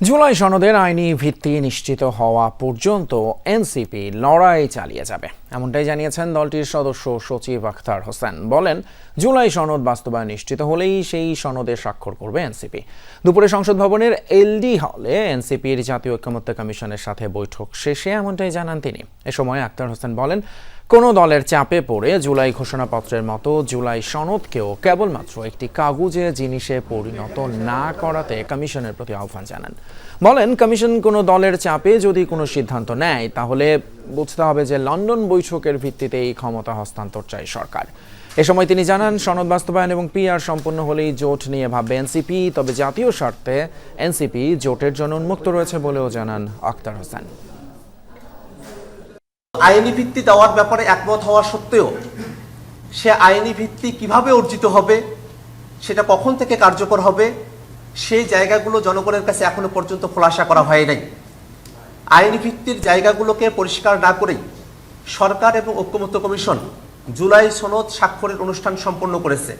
জুলাই সনদের আইনি ভিত্তি নিশ্চিত হওয়া পর্যন্ত এনসিপি লড়াই চালিয়ে যাবে। এমনটাই জানিয়েছেন দলটির সদস্য সচিব আখতার হোসেন। বলেন, জুলাই সনদ বাস্তবায়ন নিশ্চিত হলেই সেই সনদে স্বাক্ষর করবে এনসিপি। দুপুরে সংসদ ভবনের এলডি হলে এনসিপির জাতীয় ঐক্যমত্য কমিশনের সাথে বৈঠক শেষে এমনটাই জানান তিনি। এ সময় আখতার হোসেন বলেন কোনো দলের চাপে পড়ে জুলাই ঘোষণাপত্রের মতো জুলাই সনদকেও কেবলমাত্র একটি কাগুজে, জিনিসে পরিণত না করাতে কমিশনের প্রতি আহ্বান জানান। বলেন, কমিশন কোনো দলের চাপে যদি কোনো সিদ্ধান্ত নেয়, তাহলে বুঝতে হবে যে লন্ডন বৈঠকের ভিত্তিতে এই ক্ষমতা হস্তান্তর চায় সরকার। এ সময় তিনি জানান, সনদ বাস্তবায়ন এবং পিআর সম্পন্ন হলেই জোট নিয়ে ভাববে এনসিপি তবে জাতীয় স্বার্থে এনসিপি জোটের জন্য উন্মুক্ত রয়েছে বলেও জানান আখতার হোসেন। আইনি ভিত্তি দেওয়ার ব্যাপারে একমত হওয়া সত্ত্বেও সে আইনি ভিত্তি কীভাবে অর্জিত হবে, সেটা কখন থেকে কার্যকর হবে, সেই জায়গাগুলো জনগণের কাছে এখনও পর্যন্ত খোলাসা করা হয় নাই। আইনি ভিত্তির জায়গাগুলোকে পরিষ্কার না করেই সরকার এবং ঐক্যমত্য কমিশন জুলাই সনদ স্বাক্ষরের অনুষ্ঠান সম্পন্ন করেছে।